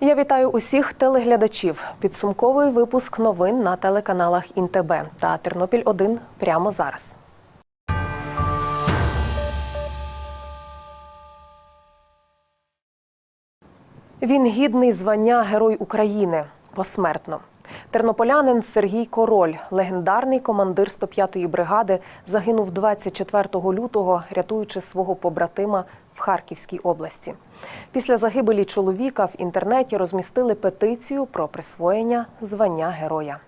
Я вітаю усіх телеглядачів. Підсумковий випуск новин на телеканалах Інтеб та Тернопіль 1 прямо зараз. Він гідний звання Герой України посмертно. Тернополянин Сергій Король, легендарний командир 105-ї бригади, загинув 24 лютого, рятуючи свого побратима в Харківській області. Після загибелі чоловіка в інтернеті розмістили петицію про присвоєння звання героя.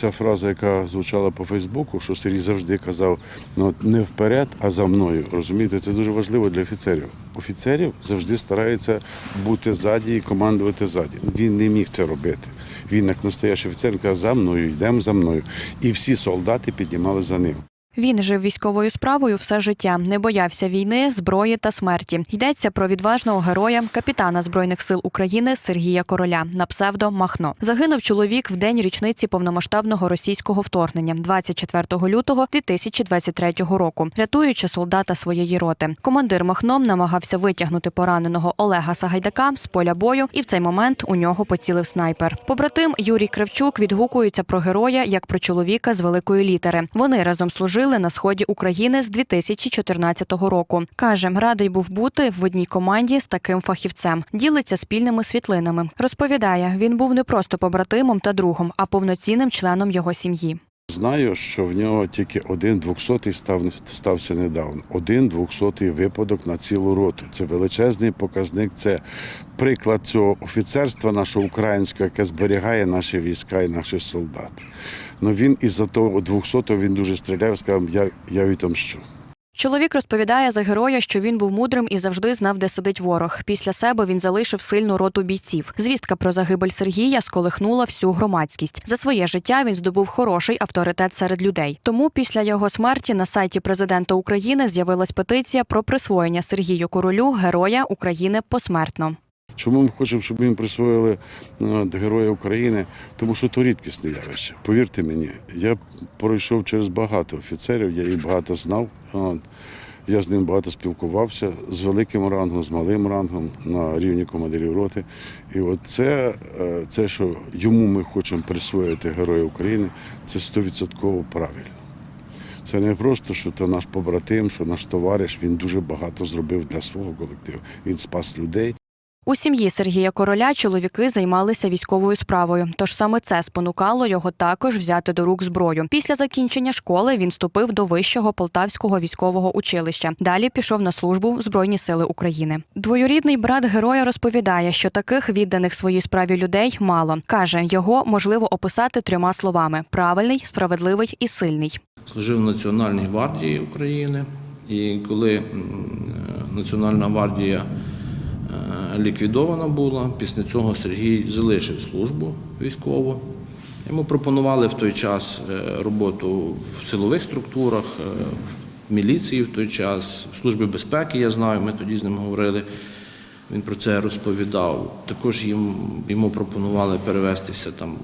Ця фраза, яка звучала по Фейсбуку, що Сергій завжди казав ну, не вперед, а за мною. Розумієте, це дуже важливо для офіцерів. Офіцерів завжди стараються бути ззаді і командувати ззаді. Він не міг це робити. Він, як настоящий офіцер, каже, за мною, йдемо за мною. І всі солдати піднімали за ним. Він жив військовою справою все життя, не боявся війни, зброї та смерті. Йдеться про відважного героя, капітана збройних сил України Сергія Короля на псевдо Махно. Загинув чоловік в день річниці повномасштабного російського вторгнення, 24 лютого 2023 року, рятуючи солдата своєї роти. Командир Махно намагався витягнути пораненого Олега Сагайдака з поля бою, і в цей момент у нього поцілив снайпер. Побратим Юрій Кривчук відгукується про героя як про чоловіка з великої літери. Вони разом служили на сході України з 2014 року. Каже, радий був бути в одній команді з таким фахівцем. Ділиться спільними світлинами. Розповідає, він був не просто побратимом та другом, а повноцінним членом його сім'ї. Знаю, що в нього тільки один двохсотий став, стався недавно. Один двохсотий випадок на цілу роту. Це величезний показник. Це приклад цього офіцерства нашого українського, яке зберігає наші війська і наші солдати. Ну він із-за того двохсотого він дуже стріляв, сказав, я, я відомщу. Чоловік розповідає за героя, що він був мудрим і завжди знав, де сидить ворог. Після себе він залишив сильну роту бійців. Звістка про загибель Сергія сколихнула всю громадськість. За своє життя він здобув хороший авторитет серед людей. Тому після його смерті на сайті президента України з'явилась петиція про присвоєння Сергію Королю Героя України посмертно. Чому ми хочемо, щоб їм присвоїли ну, Героя України? Тому що то рідкісне явище. Повірте мені, я пройшов через багато офіцерів, я їх багато знав. Я з ним багато спілкувався з великим рангом, з малим рангом на рівні командирів роти. І от це, е, це що йому ми хочемо присвоїти Героя України, це стовідсотково правильно. Це не просто, що це наш побратим, що наш товариш. Він дуже багато зробив для свого колективу. Він спас людей. У сім'ї Сергія Короля чоловіки займалися військовою справою, тож саме це спонукало його також взяти до рук зброю. Після закінчення школи він вступив до вищого полтавського військового училища. Далі пішов на службу в Збройні сили України. Двоюрідний брат героя розповідає, що таких відданих своїй справі людей мало. каже, його можливо описати трьома словами: правильний, справедливий і сильний. служив в Національній гвардії України. І коли е, Національна гвардія ліквідована була, після цього Сергій залишив службу військову. Йому пропонували в той час е, роботу в силових структурах, е, в міліції в той час, в службі безпеки, я знаю, ми тоді з ним говорили. Він про це розповідав. Також їм, йому пропонували перевестися там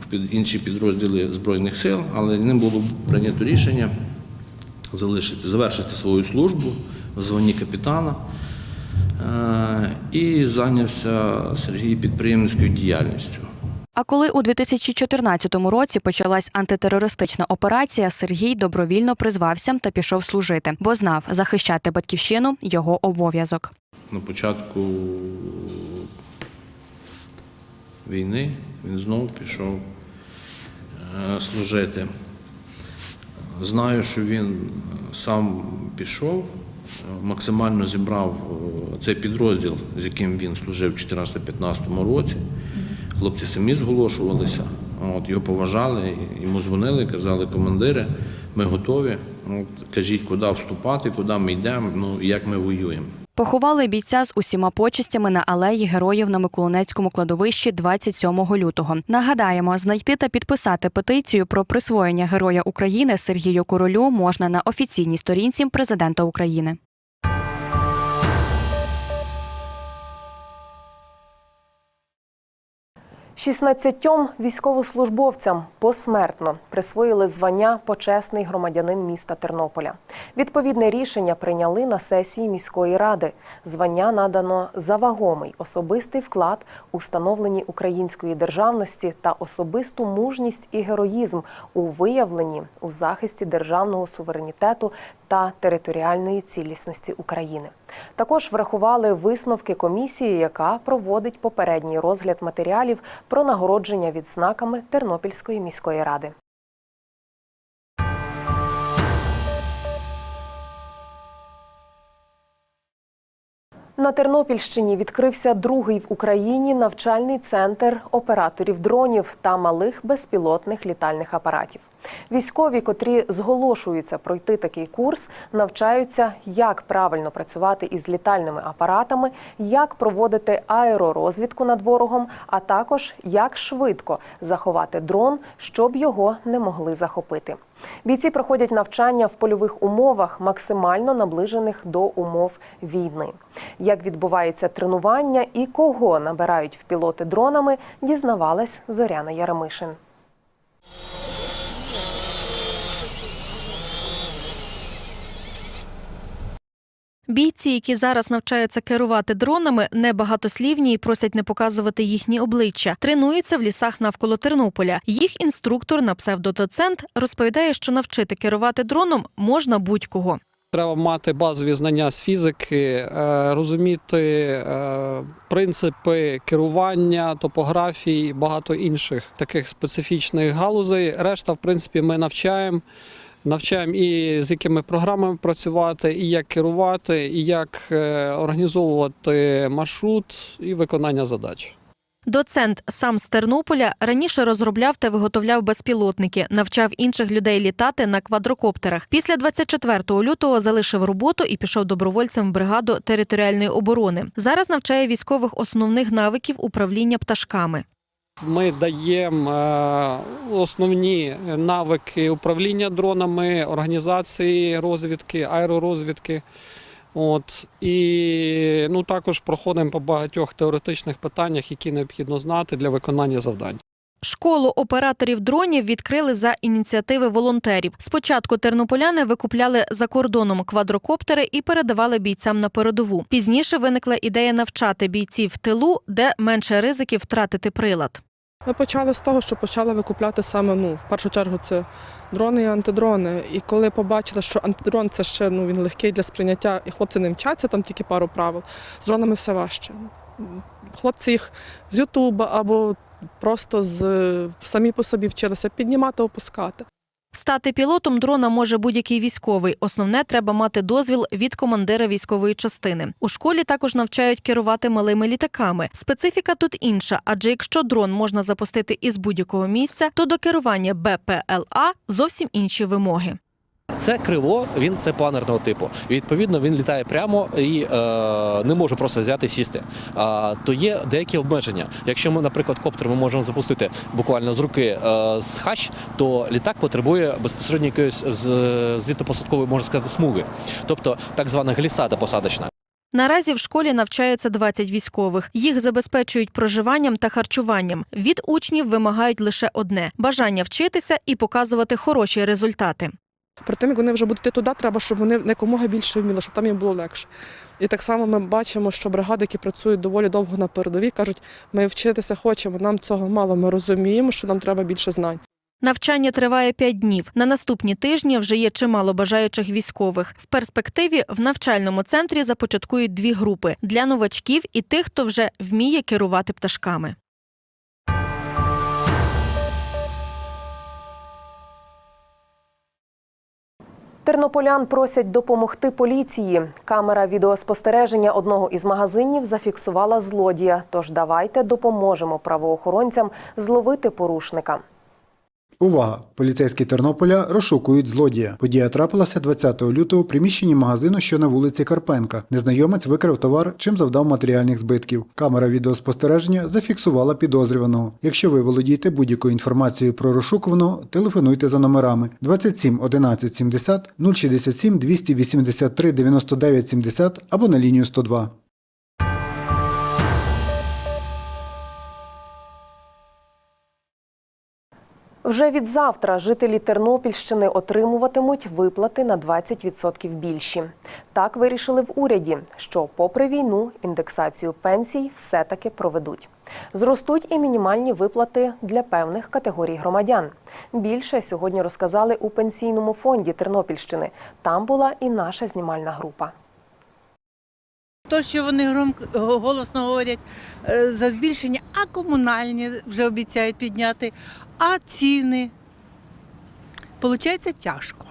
в під інші підрозділи Збройних сил, але ним було прийнято рішення залишити, завершити свою службу в званні капітана. Е, І зайнявся Сергій підприємницькою діяльністю. А коли у 2014 році почалась антитерористична операція, Сергій добровільно призвався та пішов служити, бо знав, захищати батьківщину його обов'язок. На початку війни він знову пішов е, служити. Знаю, що він сам пішов, максимально зібрав е, цей підрозділ, з яким він служив у 2014-2015 році. Хлопці самі зголошувалися, от, його поважали, йому дзвонили, казали, командири, ми готові. От, кажіть, куди вступати, куди ми йдемо, ну, як ми воюємо. Поховали бійця з усіма почестями на алеї героїв на Миколинецькому кладовищі 27 лютого. Нагадаємо, знайти та підписати петицію про присвоєння Героя України Сергію Королю можна на офіційній сторінці президента України. 16 військовослужбовцям посмертно присвоїли звання почесний громадянин міста Тернополя. Відповідне рішення прийняли на сесії міської ради. Звання надано за вагомий особистий вклад у встановленні української державності та особисту мужність і героїзм у виявленні у захисті державного суверенітету та територіальної цілісності України. Також врахували висновки комісії, яка проводить попередній розгляд матеріалів про нагородження відзнаками Тернопільської міської ради. На Тернопільщині відкрився другий в Україні навчальний центр операторів дронів та малих безпілотних літальних апаратів. Військові, котрі зголошуються пройти такий курс, навчаються, як правильно працювати із літальними апаратами, як проводити аеророзвідку над ворогом, а також як швидко заховати дрон, щоб його не могли захопити. Бійці проходять навчання в польових умовах, максимально наближених до умов війни. Як відбувається тренування і кого набирають в пілоти дронами, дізнавалась Зоряна Яремишин. Бійці, які зараз навчаються керувати дронами, небагатослівні і просять не показувати їхні обличчя. Тренуються в лісах навколо Тернополя. Їх інструктор на псевдодоцент розповідає, що навчити керувати дроном можна будь-кого. Треба мати базові знання з фізики, е, розуміти е, принципи керування, топографії, багато інших таких специфічних галузей. Решта, в принципі, ми навчаємо. Навчаємо і з якими програмами працювати, і як керувати, і як е, організовувати маршрут і виконання задач. Доцент сам з Тернополя раніше розробляв та виготовляв безпілотники, навчав інших людей літати на квадрокоптерах. Після 24 лютого залишив роботу і пішов добровольцем в бригаду територіальної оборони. Зараз навчає військових основних навиків управління пташками. Ми даємо е, основні навики управління дронами, організації розвідки, аеророзвідки. От і ну також проходимо по багатьох теоретичних питаннях, які необхідно знати для виконання завдань. Школу операторів дронів відкрили за ініціативи волонтерів. Спочатку тернополяни викупляли за кордоном квадрокоптери і передавали бійцям на передову. Пізніше виникла ідея навчати бійців в тилу, де менше ризиків втратити прилад. Ми почали з того, що почали викупляти саме ну, в першу чергу це дрони і антидрони. І коли побачили, що антидрон це ще ну, він легкий для сприйняття, і хлопці не вчаться, там тільки пару правил, з дронами все важче. Хлопці їх з Ютуба або просто з самі по собі вчилися піднімати, опускати. Стати пілотом дрона може будь-який військовий. Основне треба мати дозвіл від командира військової частини. У школі також навчають керувати малими літаками. Специфіка тут інша, адже якщо дрон можна запустити із будь-якого місця, то до керування БПЛА зовсім інші вимоги. Це крило, він це планерного типу. Відповідно, він літає прямо і е, не може просто взяти сісти. А, то є деякі обмеження. Якщо ми, наприклад, коптер ми можемо запустити буквально з руки е, з хач, то літак потребує безпосередньо якоїсь з- злітно-посадкової, можна сказати, смуги, тобто так звана глісада посадочна. Наразі в школі навчаються 20 військових. Їх забезпечують проживанням та харчуванням. Від учнів вимагають лише одне бажання вчитися і показувати хороші результати. Перед тим, як вони вже будуть йти туди, треба, щоб вони якомога більше вміли, щоб там їм було легше. І так само ми бачимо, що бригади, які працюють доволі довго на передовій, кажуть, ми вчитися хочемо, нам цього мало. Ми розуміємо, що нам треба більше знань. Навчання триває 5 днів. На наступні тижні вже є чимало бажаючих військових. В перспективі в навчальному центрі започаткують дві групи для новачків і тих, хто вже вміє керувати пташками. Тернополян просять допомогти поліції. Камера відеоспостереження одного із магазинів зафіксувала злодія. Тож давайте допоможемо правоохоронцям зловити порушника. Увага! Поліцейські Тернополя розшукують злодія. Подія трапилася 20 лютого в приміщенні магазину, що на вулиці Карпенка. Незнайомець викрав товар, чим завдав матеріальних збитків. Камера відеоспостереження зафіксувала підозрюваного. Якщо ви володієте будь-якою інформацією про розшукуваного, телефонуйте за номерами 27 11 70 067 283 99 70 або на лінію 102. Вже від завтра жителі Тернопільщини отримуватимуть виплати на 20% більші. Так вирішили в уряді, що, попри війну, індексацію пенсій все-таки проведуть. Зростуть і мінімальні виплати для певних категорій громадян. Більше сьогодні розказали у пенсійному фонді Тернопільщини. Там була і наша знімальна група. То, що вони громко голосно говорять е, за збільшення, а комунальні вже обіцяють підняти, а ціни. Получається тяжко.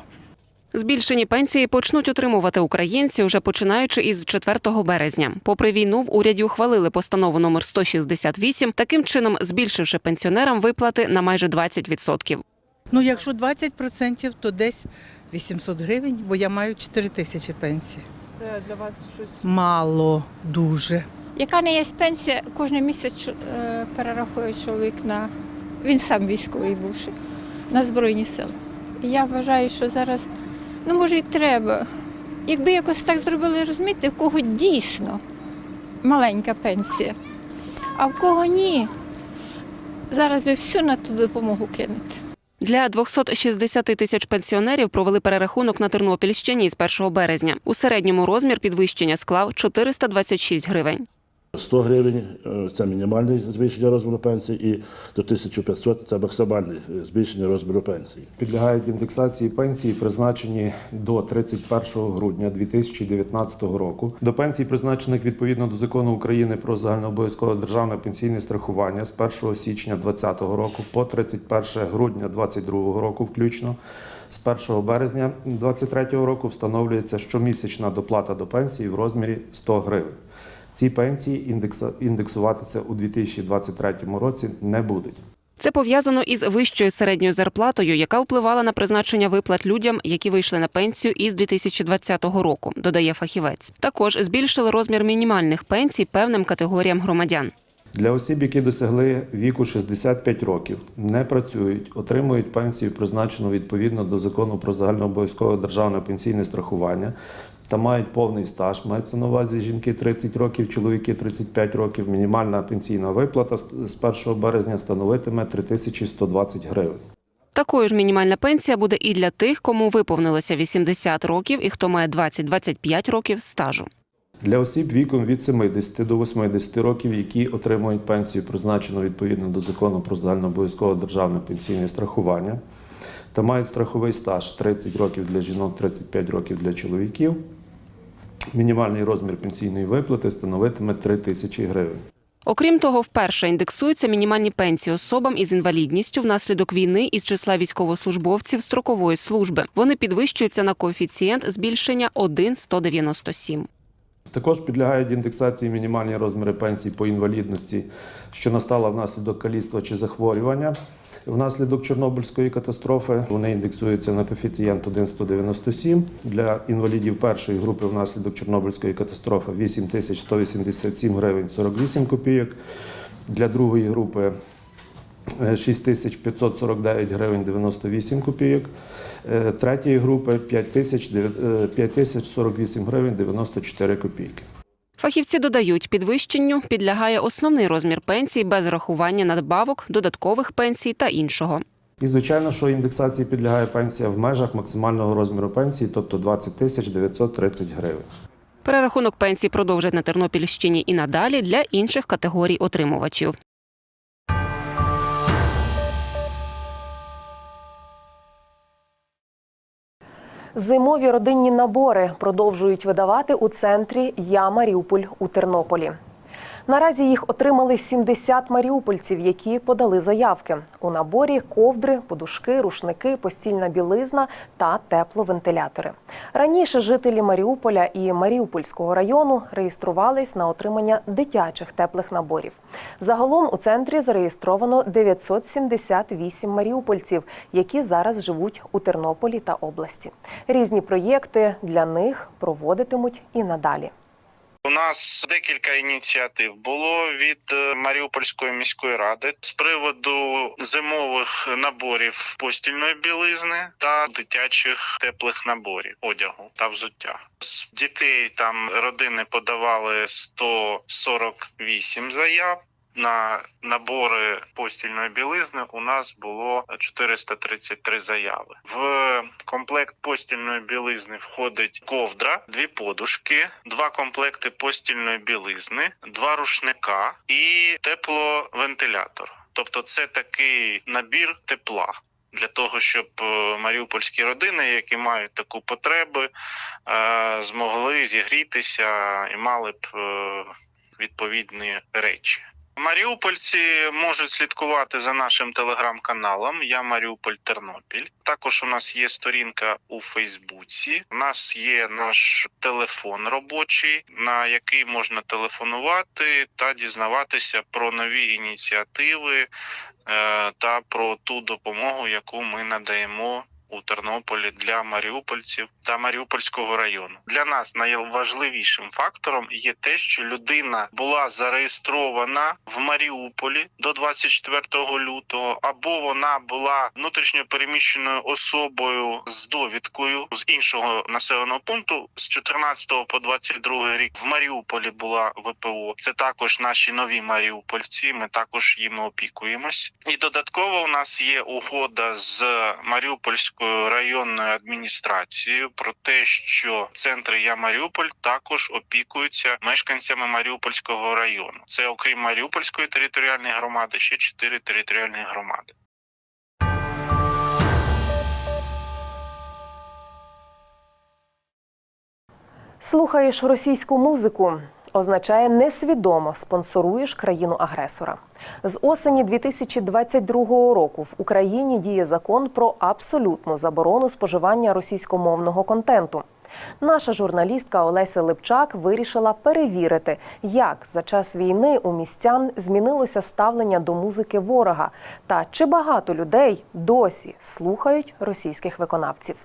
Збільшені пенсії почнуть отримувати українці уже починаючи із 4 березня. Попри війну, в уряді ухвалили постанову номер 168, таким чином збільшивши пенсіонерам виплати на майже 20%. Ну, якщо 20%, то десь 800 гривень, бо я маю 4 тисячі пенсії. Це для вас щось Мало, дуже. Яка не є пенсія, кожен місяць е, перерахує чоловік на він сам військовий бувши на Збройні сили. Я вважаю, що зараз, ну може, і треба. Якби якось так зробили, розумієте, в кого дійсно маленька пенсія, а в кого ні, зараз би всю на ту допомогу кинути. Для 260 тисяч пенсіонерів провели перерахунок на Тернопільщині з 1 березня. У середньому розмір підвищення склав 426 гривень. 100 гривень е, це мінімальне збільшення розміру пенсії, і до 1500 це максимальне е, збільшення розміру пенсії. Підлягають індексації пенсії, призначені до 31 грудня 2019 року. До пенсій, призначених відповідно до закону України про загальнообов'язкове державне пенсійне страхування з 1 січня 2020 року по 31 грудня 2022 року, включно з 1 березня 2023 року встановлюється щомісячна доплата до пенсії в розмірі 100 гривень. Ці пенсії індексуватися у 2023 році не будуть. Це пов'язано із вищою середньою зарплатою, яка впливала на призначення виплат людям, які вийшли на пенсію із 2020 року, додає фахівець. Також збільшили розмір мінімальних пенсій певним категоріям громадян. Для осіб, які досягли віку 65 років, не працюють, отримують пенсію, призначену відповідно до закону про загальнообов'язкове державне пенсійне страхування та мають повний стаж. Мається на увазі жінки 30 років, чоловіки 35 років. Мінімальна пенсійна виплата з з 1 березня становитиме 3120 гривень. Такою ж мінімальна пенсія буде і для тих, кому виповнилося 80 років і хто має 20-25 років стажу. Для осіб віком від 70 до 80 років, які отримують пенсію, призначену відповідно до закону про загальнообов'язкове державне пенсійне страхування, та мають страховий стаж 30 років для жінок, 35 років для чоловіків. Мінімальний розмір пенсійної виплати становитиме 3 тисячі гривень. Окрім того, вперше індексуються мінімальні пенсії особам із інвалідністю внаслідок війни із числа військовослужбовців строкової служби. Вони підвищуються на коефіцієнт збільшення 1,197. Також підлягають індексації мінімальні розміри пенсій по інвалідності, що настала внаслідок каліцтва чи захворювання. Внаслідок Чорнобильської катастрофи вони індексуються на коефіцієнт 1,197. Для інвалідів першої групи внаслідок Чорнобильської катастрофи 8187 гривень 48 копійок. Для другої групи 6549 гривень 98 копійок. Е, Третьої групи 5009 е, 5048 гривень 94 копійки. Фахівці додають, підвищенню підлягає основний розмір пенсій без рахування надбавок, додаткових пенсій та іншого. І звичайно, що індексації підлягає пенсія в межах максимального розміру пенсії, тобто 20 тисяч 930 гривень. Перерахунок пенсій продовжать на Тернопільщині і надалі для інших категорій отримувачів. Зимові родинні набори продовжують видавати у центрі Я Маріуполь у Тернополі. Наразі їх отримали 70 маріупольців, які подали заявки. У наборі ковдри, подушки, рушники, постільна білизна та тепловентилятори. Раніше жителі Маріуполя і Маріупольського району реєструвались на отримання дитячих теплих наборів. Загалом у центрі зареєстровано 978 маріупольців, які зараз живуть у Тернополі та області. Різні проєкти для них проводитимуть і надалі. У нас декілька ініціатив було від е, Маріупольської міської ради з приводу зимових наборів постільної білизни та дитячих теплих наборів одягу та взуття. З дітей там родини подавали 148 заяв. На набори постільної білизни у нас було 433 заяви. В комплект постільної білизни входить ковдра, дві подушки, два комплекти постільної білизни, два рушника і тепловентилятор. Тобто, це такий набір тепла. Для того щоб е, маріупольські родини, які мають таку потребу, е, змогли зігрітися і мали б е, відповідні речі. Маріупольці можуть слідкувати за нашим телеграм-каналом. Я Маріуполь Тернопіль. Також у нас є сторінка у Фейсбуці. У нас є наш телефон робочий, на який можна телефонувати та дізнаватися про нові ініціативи е, та про ту допомогу, яку ми надаємо у Тернополі для маріупольців та Маріупольського району. Для нас найважливішим фактором є те, що людина була зареєстрована в Маріуполі до 24 лютого, або вона була внутрішньо переміщеною особою з довідкою з іншого населеного пункту з 14 по 22 рік в Маріуполі була ВПО. Це також наші нові маріупольці. Ми також їм опікуємось. І додатково у нас є угода з Маріупольською районною адміністрацією про те, що центри Я Маріуполь також опікуються мешканцями Маріупольського району. Це окрім Маріупольської територіальної громади, ще чотири територіальні громади. Слухаєш російську музику означає несвідомо спонсоруєш країну-агресора. З осені 2022 року в Україні діє закон про абсолютну заборону споживання російськомовного контенту. Наша журналістка Олеся Липчак вирішила перевірити, як за час війни у містян змінилося ставлення до музики ворога та чи багато людей досі слухають російських виконавців.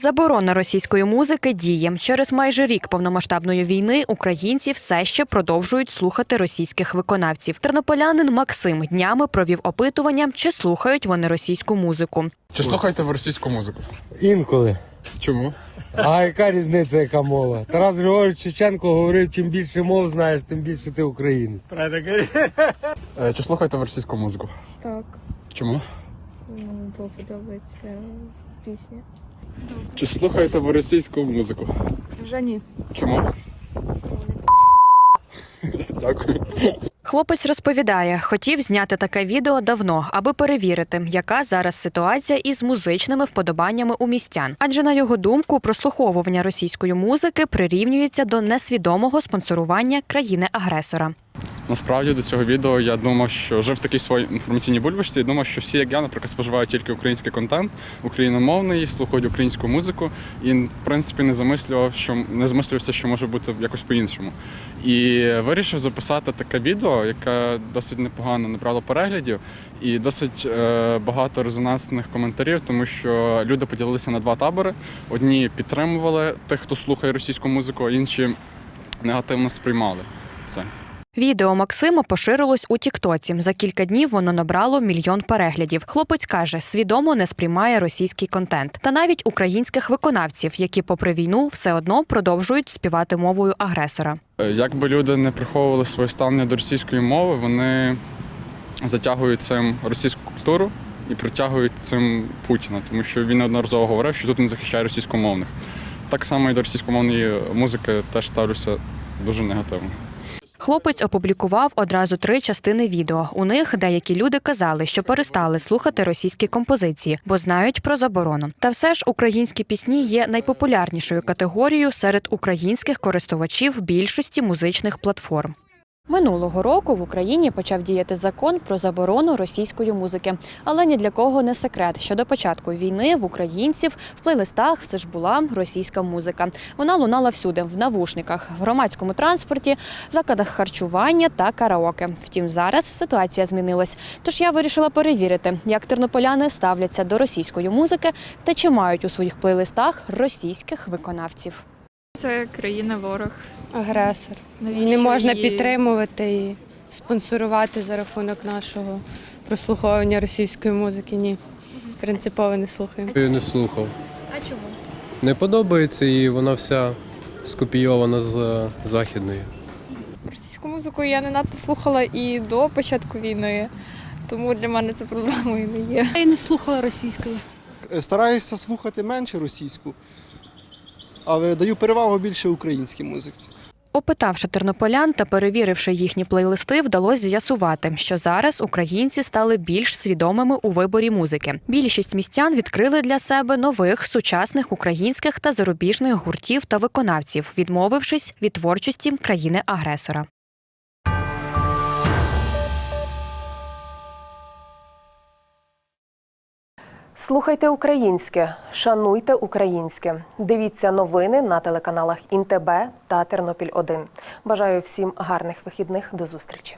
Заборона російської музики діє. Через майже рік повномасштабної війни українці все ще продовжують слухати російських виконавців. Тернополянин Максим днями провів опитування, чи слухають вони російську музику. Чи слухаєте ви російську музику? Інколи. Чому? А яка різниця, яка мова? Тарас Григорович Шевченко говорив, чим більше мов знаєш, тим більше ти українець. Е, Чи слухаєте ви російську музику? Так, Чому? ну, бо подобається пісня. Чи слухаєте ви російську музику? Вже ні. Чому? Дякую. Хлопець розповідає, хотів зняти таке відео давно, аби перевірити, яка зараз ситуація із музичними вподобаннями у містян. Адже на його думку, прослуховування російської музики прирівнюється до несвідомого спонсорування країни-агресора. Насправді до цього відео я думав, що жив в такій своїй інформаційній бульбашці і думав, що всі, як я, наприклад, споживають тільки український контент, україномовний, слухають українську музику, і в принципі не замислював, що не замислювався, що може бути якось по-іншому. І вирішив записати таке відео, яке досить непогано набрало переглядів, і досить е, багато резонансних коментарів, тому що люди поділилися на два табори: одні підтримували тих, хто слухає російську музику, а інші негативно сприймали це. Відео Максима поширилось у Тіктоці. За кілька днів воно набрало мільйон переглядів. Хлопець каже, свідомо не сприймає російський контент та навіть українських виконавців, які, попри війну, все одно продовжують співати мовою агресора. Е, Як би люди не приховували своє ставлення до російської мови, вони затягують цим російську культуру і притягують цим Путіна, тому що він неодноразово говорив, що тут він захищає російськомовних. Так само і до російськомовної музики теж ставлюся дуже негативно. Хлопець опублікував одразу три частини відео. У них деякі люди казали, що перестали слухати російські композиції, бо знають про заборону. Та все ж українські пісні є найпопулярнішою категорією серед українських користувачів більшості музичних платформ. Минулого року в Україні почав діяти закон про заборону російської музики. Але ні для кого не секрет, що до початку війни в українців в плейлистах все ж була російська музика. Вона лунала всюди в навушниках, в громадському транспорті, закладах харчування та караоке. Втім, зараз ситуація змінилась. Тож я вирішила перевірити, як тернополяни ставляться до російської музики та чи мають у своїх плейлистах російських виконавців. Це країна ворог. агресор. Навіщо не можна її- підтримувати і спонсорувати за рахунок нашого прослуховування російської музики. Ні. Принципово не слухаємо. Я не слухав. А чому? Не подобається і вона вся скопійована з західної. українську музику я не надто слухала і до початку війни, тому для мене це проблемою не є. Я не слухала російської. Стараюся слухати менше російську, але даю перевагу більше українській музиці. Опитавши тернополян та перевіривши їхні плейлисти, вдалося з'ясувати, що зараз українці стали більш свідомими у виборі музики. Більшість містян відкрили для себе нових сучасних українських та зарубіжних гуртів та виконавців, відмовившись від творчості країни-агресора. Слухайте українське, шануйте українське. Дивіться новини на телеканалах Інтебе та Тернопіль 1 Бажаю всім гарних вихідних. До зустрічі.